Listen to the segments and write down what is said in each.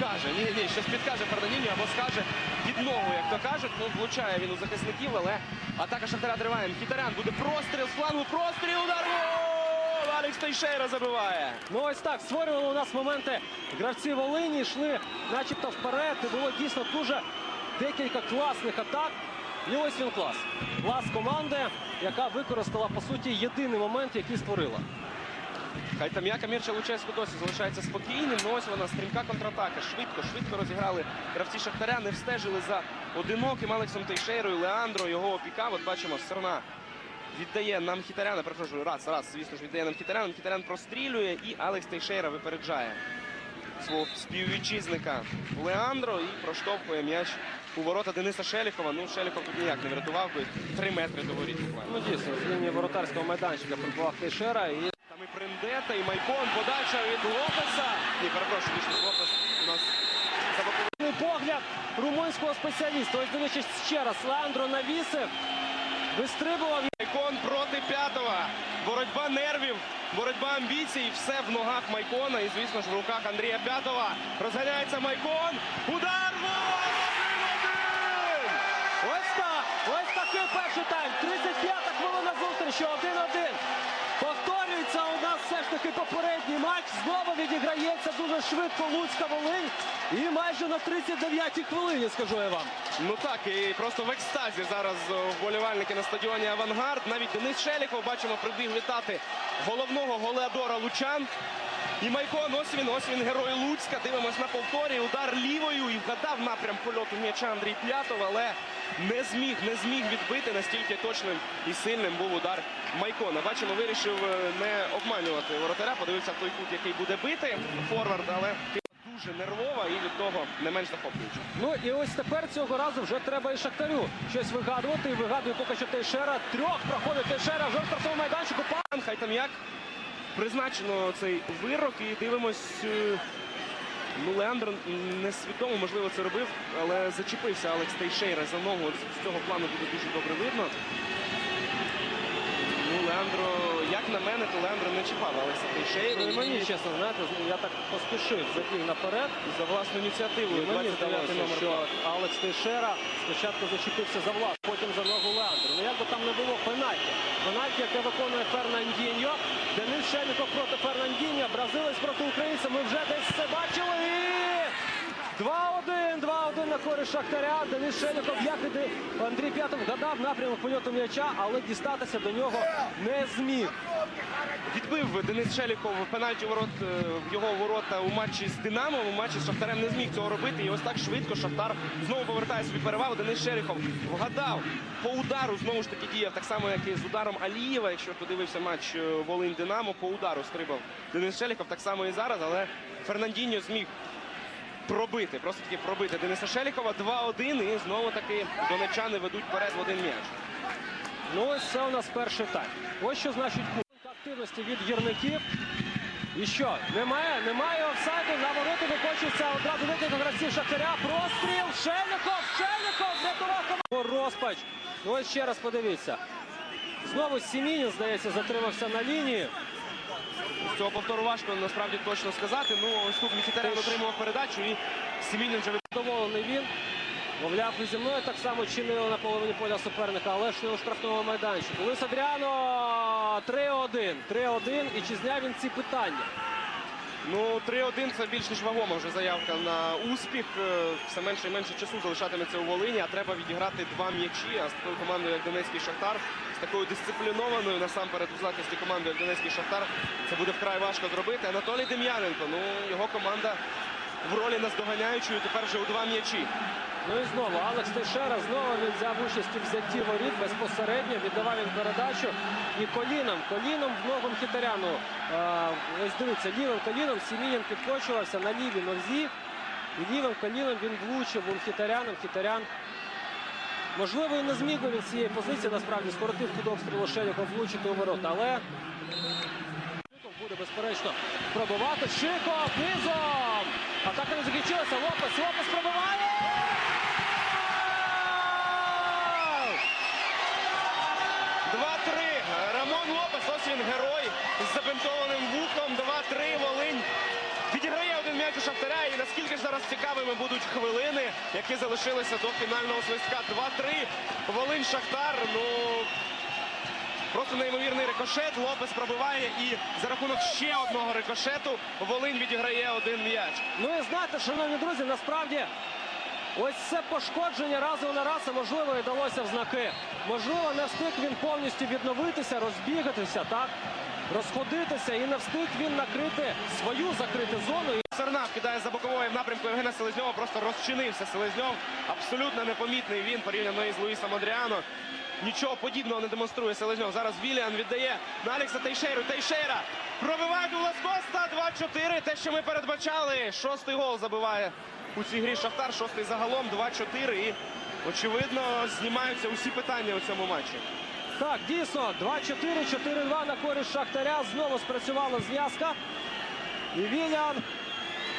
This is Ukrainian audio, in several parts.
підкаже. Ні, ні, щось підкаже Фернандіньо або скаже під ногу, як то кажуть. Ну, влучає він у захисників, але атака Шахтаря триває. Мхітарян буде простріл з флангу, простріл, удар! Гол! Алекс Тейшейра забиває. Ну ось так створювали у нас моменти. Гравці Волині йшли начебто вперед. І було дійсно дуже декілька класних атак. І ось він клас. Клас команди, яка використала по суті єдиний момент, який створила. Хай там яка Мірча Лучевську досі залишається спокійним. Ну ось вона стрімка контратака. Швидко, швидко розіграли гравці Шахтаря, не встежили за одиноким Алексом Тейшейрою. Леандро його опікав. От бачимо, сторона віддає нам Хітаряна. Перепрошую, раз, раз, звісно ж, віддає нам Хітаряна. Хітарян прострілює і Алекс Тейшейра випереджає свого співвітчизника Леандро і проштовхує м'яч у ворота Дениса Шеліхова. Ну, Шеліхов тут ніяк не врятував би три метри до воріт. Ну дійсно, з лінії воротарського майданчика прибував Тейшера і Приндета, і Майкон. Подача від Лопеса. Ні, перепрошую, більше Лопес у нас за боковим. погляд румунського спеціаліста. Ось дивлячись ще раз. Леандро навісив, вистрибував. Майкон проти п'ятого. Боротьба нервів, боротьба амбіцій. Все в ногах Майкона. І, звісно ж, в руках Андрія П'ятова. Розганяється Майкон. Удар! Гол! 1-1! Ось так, ось такий перший тайм. 35-та хвилина зустрічі, 1-1. Повторюється у нас все ж таки попередній матч. Знову відіграється дуже швидко Луцька Волинь. І майже на 39-й хвилині, скажу я вам. Ну так, і просто в екстазі зараз вболівальники на стадіоні Авангард. Навіть Денис Шеліков, бачимо, прибіг вітати головного голеадора Лучан. І Майкон, ось він, ось він, герой Луцька. Дивимось на повторі. Удар лівою і вгадав напрям польоту м'яча Андрій П'ятов, але не зміг, не зміг відбити настільки точним і сильним був удар Майкона. Бачимо, вирішив е, не обманювати воротаря. Подивився в той кут, який буде бити форвард, але дуже нервова і від того не менш захоплююча. Ну і ось тепер цього разу вже треба і Шахтарю щось вигадувати. І вигадує поки що Тейшера. Трьох проходить Тейшера вже в штрафному майданчику. Па- Хай там як призначено цей вирок і дивимось. е, Ну, Леандро несвідомо, можливо, це робив, але зачепився Алекс Тейшейра за ногу. З цього плану буде дуже добре видно. Ну, Леандро, як на мене, то Леандро не чіпав Алекса Тейшейра. Ну, і мені, чесно, знаєте, я так поспішив, забіг наперед. за власну ініціативу. І мені 29 здалося, номер що два. Алекс Тейшера спочатку зачепився за влад, потім за ногу Леандру. Ну як би там не було пенальті. Пенальті, яке виконує Фернандіньо. Денис Шеліков проти Фернандіньо. Бразилець проти українця. Ми вже десь це бачили. І 2-1, 2-1 на користь Шахтаря. Денис Шеліков, як і Андрій П'ятов, гадав напрямок польоту м'яча, але дістатися до нього не зміг. Відбив Денис Шеліков пенальті ворот е, його ворота у матчі з Динамо. У матчі з Шахтарем не зміг цього робити. І ось так швидко Шахтар знову повертає собі перевагу. Денис Шеліков вгадав по удару. Знову ж таки діяв так само, як і з ударом Алієва. Якщо подивився матч е, Волинь Динамо, по удару стрибав Денис Шеліков. Так само і зараз, але Фернандіньо зміг. Пробити, просто таки пробити Дениса Шелікова 2-1 і знову таки донечани ведуть вперед в один м'яч. Ну ось це у нас перший тайм. Ось що значить кулька активності від гірників. І що? Немає? Немає офсайду. На ворота викочується одразу декілька гравців Шахтаря. Простріл. Шеліков! Шеліков! Врятував команду. Розпач. Ну ось ще раз подивіться. Знову Сімінін, здається, затримався на лінії. Цього повтору важко насправді точно сказати. Ну ось тут Міхітарян отримував передачу і Сімінін вже від... Він. Мовляв, зі мною так само чинили на половині поля суперника, але ж не у штрафному майданчику. Лис Адріано 3-1. 3-1. І чи зняв він ці питання? Ну 3-1 це більш ніж вагома вже заявка на успіх. Е, Все менше і менше часу залишатиметься у Волині, а треба відіграти два м'ячі. А з такою командою, як Донецький Шахтар, з такою дисциплінованою насамперед у захисті командою, як Донецький Шахтар, це буде вкрай важко зробити. Анатолій Дем'яненко, ну його команда в ролі наздоганяючої тепер вже у два м'ячі. Ну і знову Алекс Тейшера знову він взяв участь у взятті воріт безпосередньо, віддавав він передачу і коліном, коліном в ногу Мхітаряну. Е, ось дивіться, лівим коліном Сімінін підкочувався на лівій нозі. І лівим коліном він влучив у Мхітаряна. Мхітарян Можливо, і не зміг він з цієї позиції насправді скоротив під обстрілу Шеліков влучити у ворота, але буде безперечно пробивати. Шиков низом! Атака не закінчилася. Лопес, Лопес пробиває! 2-3. Рамон Лопес, ось він герой з забинтованим вухом. 2-3. Волинь Відіграє один м'яч у Шахтаря. І наскільки ж зараз цікавими будуть хвилини, які залишилися до фінального свистка. 2-3. Волинь Шахтар. Ну просто неймовірний рикошет. Лопес пробиває. І за рахунок ще одного рикошету Волинь відіграє один м'яч. Ну і знаєте, шановні друзі, насправді ось це пошкодження разу на раз, можливо, і далося в знаки. Можливо, не встиг він повністю відновитися, розбігатися, так? Розходитися і не встиг він накрити свою закриту зону. І Сарнав кидає за бокової в напрямку Євгена Селезньова. Просто розчинився Селезньов. Абсолютно непомітний він порівняно із Луїсом Адріано. Нічого подібного не демонструє Селезньов. Зараз Віліан віддає на Алекса Тейшеру. Тейшера пробиває Дуглас Коста. 2-4. Те, що ми передбачали. Шостий гол забиває у цій грі Шахтар. Шостий загалом 2-4. І очевидно знімаються усі питання у цьому матчі. так, дійсно, 2-4, 4-2 на користь Шахтаря. Знову спрацювала зв'язка. І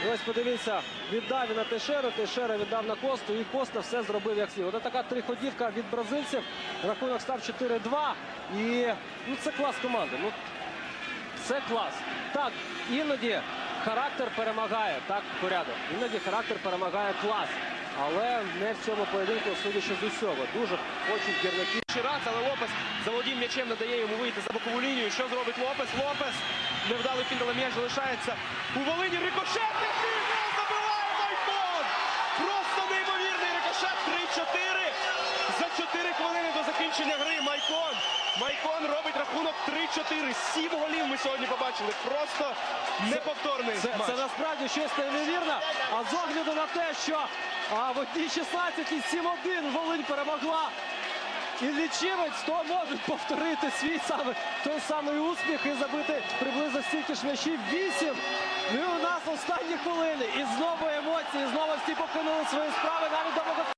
Ось подивіться, віддав він на Тейшеру, Тейшера віддав на Косту, і Коста все зробив як слід. Ось така триходівка від бразильців. Рахунок став 4-2. І ну, це клас команди. Ну, це клас. Так, іноді характер перемагає, так, порядок. Іноді характер перемагає клас. Але не в цьому поєдинку, судячи з усього. Дуже хочуть гірники. Ширац, але Лопес заволодів м'ячем, не дає йому вийти за бокову лінію. Що зробить Лопес? Лопес невдалий фінт, але м'яч залишається у Волині. Рикошет, який забиває Майкон! Просто неймовірний рикошет. 3-4. За 4 хвилини до закінчення гри Майкон. Майкон робить рахунок 3-4. Сім голів ми сьогодні побачили. Просто неповторний Це, матч. це насправді щось неймовірне. А з огляду на те, що а, в одній 16 і 7-1 Волинь перемогла. І лічівець, то можуть повторити свій саме той самий успіх і забити приблизно стільки ж м'ячів. 8. Ну і у нас останні хвилини. І знову емоції, знову всі покинули свої справи навіть до